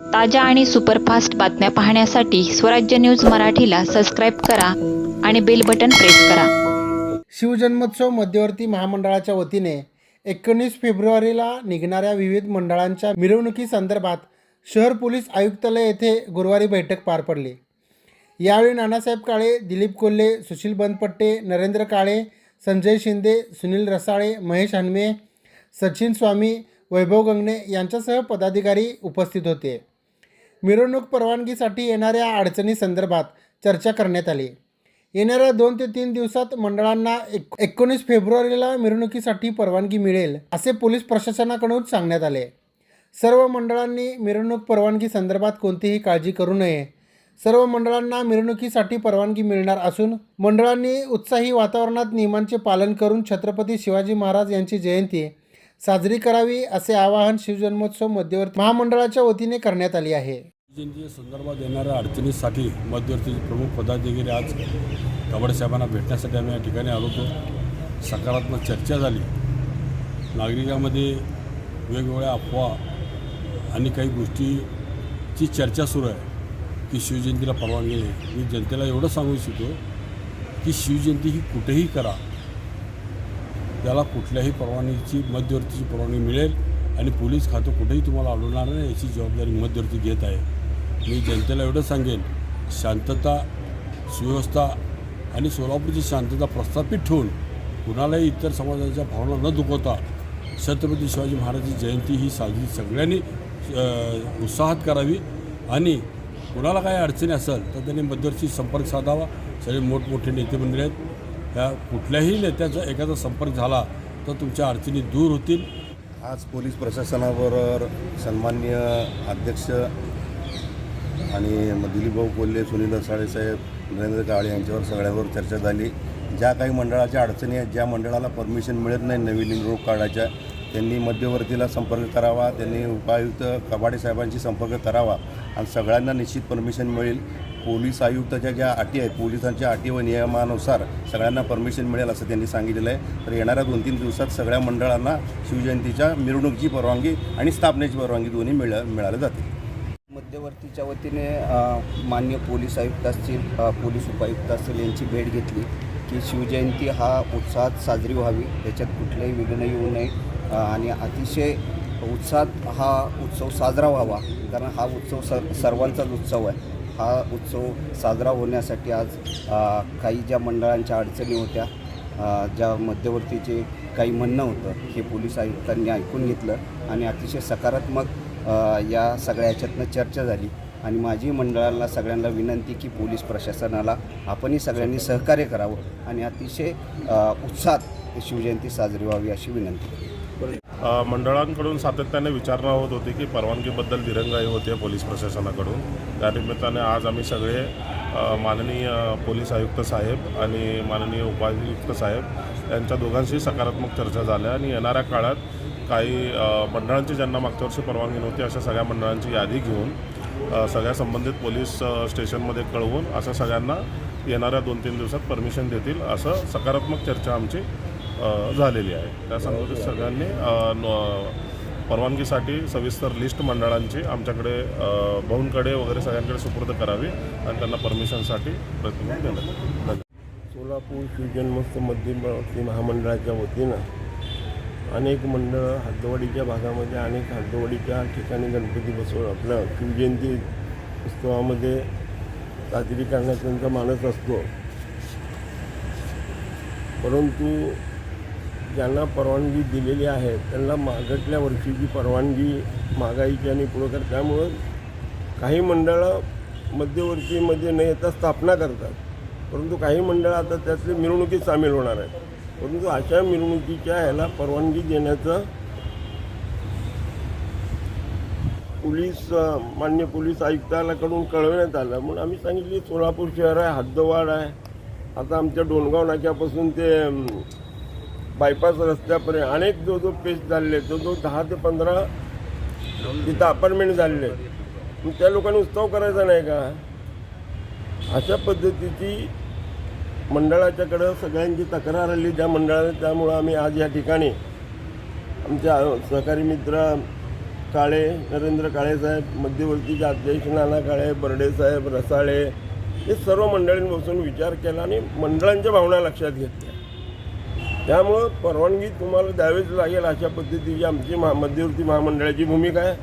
ताज्या आणि सुपरफास्ट बातम्या पाहण्यासाठी स्वराज्य न्यूज मराठीला सबस्क्राईब करा आणि बेल बटन प्रेस करा. शिवजन्मोत्सव मध्यवर्ती महामंडळाच्या वतीने एकोणीस फेब्रुवारीला निघणाऱ्या विविध मंडळांच्या मिरवणुकीसंदर्भात शहर पोलीस आयुक्तालय येथे गुरुवारी बैठक पार पडली. यावेळी नानासाहेब काळे दिलीप कोल्हे सुशील बनपट्टे नरेंद्र काळे संजय शिंदे सुनील रसाळे महेश हनमे सचिन स्वामी वैभव गंगणे यांच्यासह पदाधिकारी उपस्थित होते. मिरवणूक परवानगीसाठी येणाऱ्या अडचणीसंदर्भात चर्चा करण्यात आली. येणाऱ्या दोन ते तीन दिवसात मंडळांना एक एकोणीस फेब्रुवारीला मिरवणुकीसाठी परवानगी मिळेल असे पोलीस प्रशासनाकडून सांगण्यात आले. सर्व मंडळांनी मिरवणूक परवानगी संदर्भात कोणतीही काळजी करू नये. सर्व मंडळांना मिरवणुकीसाठी परवानगी मिळणार असून मंडळांनी उत्साही वातावरणात नियमांचे पालन करून छत्रपती शिवाजी महाराज यांची जयंती साजरी करावी असे आवाहन शिवजन्मोत्सव मध्यवर्ती महामंडळाच्या वतीने करण्यात आले आहे. जयंती संदर्भात येणाऱ्या अडचणीसाठी मध्यवर्ती प्रमुख पदाधिकारी आज कबाडे साहेबांना भेटण्यासाठी आम्ही या ठिकाणी आलो होतो. सकारात्मक चर्चा झाली. नागरिकांमध्ये वेगवेगळ्या अफवा आणि काही गोष्टीची चर्चा सुरू आहे की शिवजयंतीला परवानगी नाही. मी जनतेला एवढं सांगू इच्छितो की शिवजयंती ही कुठेही करा. त्याला कुठल्याही परवानगीची मध्यवर्तीची परवानगी मिळेल आणि पोलीस खातं कुठेही तुम्हाला आढळणार नाही याची जबाबदारी मध्यवर्ती घेत आहे. मी जनतेला एवढं सांगेन शांतता सुव्यवस्था आणि सोलापूरची शांतता प्रस्थापित ठेवून कुणालाही इतर समाजाच्या भावना न दुखवता छत्रपती शिवाजी महाराजांची जयंती ही साजरी सगळ्यांनी उत्साहात करावी आणि कुणाला काही अडचणी असेल तर त्यांनी मध्यवर्ती संपर्क साधावा. सगळे मोठमोठे नेते मंडळी आहेत. त्या कुठल्याही नेत्याचा एखादा संपर्क झाला तर तुमच्या अडचणी दूर होतील. आज पोलीस प्रशासनाबरोबर सन्मान्य अध्यक्ष आणि दिलीपभाऊ कोल्हे सुनील साळेसाहेब नरेंद्र काळे यांच्यावर सगळ्यावर चर्चा झाली. ज्या काही मंडळाच्या अडचणी आहेत ज्या मंडळाला परमिशन मिळत नाही नवीन रोग काढायच्या त्यांनी मध्यवर्तीला संपर्क करावा त्यांनी उपायुक्त कबाडे साहेबांशी संपर्क करावा आणि सगळ्यांना निश्चित परमिशन मिळेल. पोलीस आयुक्ताच्या ज्या अटी आहेत पोलिसांच्या अटी व नियमानुसार सगळ्यांना परमिशन मिळेल असं त्यांनी सांगितलेलं आहे. तर येणाऱ्या दोन तीन दिवसात सगळ्या मंडळांना शिवजयंतीच्या मिरवणुकीची परवानगी आणि स्थापनेची परवानगी दोन्ही मिळ मिळाल्या जातील मध्यवर्तीच्या वतीने मान्य पोलीस आयुक्त असतील पोलीस उपायुक्त असतील यांची भेट घेतली की शिवजयंती हा उत्साहात साजरी व्हावी. याच्यात कुठलंही विघ्न येऊ नये. आणि अतिशय उत्साहात हा उत्सव साजरा व्हावा. कारण हा उत्सव सर सर्वांचाच उत्सव आहे. हा उत्सव साजरा होण्यासाठी आज काही ज्या मंडळांच्या अडचणी होत्या ज्या मध्यवर्तीचे काही म्हणणं होतं हे पोलीस आयुक्तांनी ऐकून घेतलं आणि अतिशय सकारात्मक या सगळ्या याच्यातनं चर्चा झाली. आणि माझी मंडळाला सगळ्यांना विनंती की पोलीस प्रशासनाला आपणही सगळ्यांनी सहकार्य करावं आणि अतिशय उत्साहात शिवजयंती साजरी व्हावी अशी विनंती. मंडळांकडून सातत्याने विचारणा होत होती की परवानगीबद्दल दिरंगाई होते पोलीस प्रशासनाकडून. त्या निमित्ताने आज आम्ही सगळे माननीय पोलीस आयुक्त साहेब आणि माननीय उपायुक्त साहेब यांच्या दोघांशी सकारात्मक चर्चा झाल्या आणि येणाऱ्या काळात काही मंडळांची ज्यांना मागच्या वर्षी परवानगी नव्हती अशा सगळ्या मंडळांची यादी घेऊन सगळ्या संबंधित पोलीस स्टेशनमध्ये कळवून असं सगळ्यांना येणाऱ्या दोन तीन दिवसात परमिशन देतील असं सकारात्मक चर्चा आमची झालेली आहे. त्या संबंधित सगळ्यांनी न- परवानगीसाठी सविस्तर लिस्ट मंडळांची आमच्याकडे भाऊंकडे वगैरे सगळ्यांकडे सुपूर्द करावी आणि त्यांना परमिशनसाठी प्रयत्न देण्यात सोलापूर शिवजन्मोत्सव मध्यवर्ती महामंडळाच्या वतीनं अनेक मंडळ हद्दवाडीच्या भागामध्ये अनेक हद्दवाडीच्या ठिकाणी गणपती बसवून आपलं शिवजयंती उत्सवामध्ये साजरी करण्याचा त्यांचा मानस असतो. परंतु ज्यांना परवानगी दिलेली आहे त्यांना मागटल्या वर्षीची परवानगी मागायची आणि पुढं त्यामुळं काही मंडळं मध्यवर्तीमध्ये न येता स्थापना करतात. परंतु काही मंडळं आता त्यातले मिरवणुकीत सामील होणार आहेत. परंतु अशा मिरवणुकीच्या ह्याला परवानगी देण्याचं पोलीस मान्य पोलीस आयुक्तालाकडून कळवण्यात आलं. म्हणून आम्ही सांगितले सोलापूर शहर आहे हद्दवाड आहे. आता आमच्या डोणगाव नाक्यापासून ते बायपास रस्त्यापर्यंत अनेक जो जो पेस्ट झालेले जो जो दहा ते पंधरा तिथं अपार्टमेंट झालेले मग त्या लोकांनी उत्सव करायचा नाही का? अशा पद्धतीची मंडळाच्याकडं सगळ्यांची तक्रार आली त्या मंडळाने त्यामुळं आम्ही आज या ठिकाणी आमच्या सहकारी मित्र काळे नरेंद्र काळे साहेब मध्यवर्तीचे अध्यक्ष नाना काळे बर्डे साहेब रसाळे हे सर्व मंडळींपासून बसून विचार केला आणि मंडळांच्या भावना लक्षात घेतल्या. त्यामुळं परवानगी तुम्हाला द्यावीच लागेल अशा पद्धतीची आमची महा मध्यवर्ती महामंडळाची भूमिका आहे.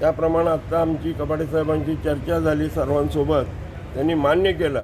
त्याप्रमाणे आत्ता आमची कपाटे साहेबांची चर्चा झाली सर्वांसोबत. त्यांनी मान्य केलं.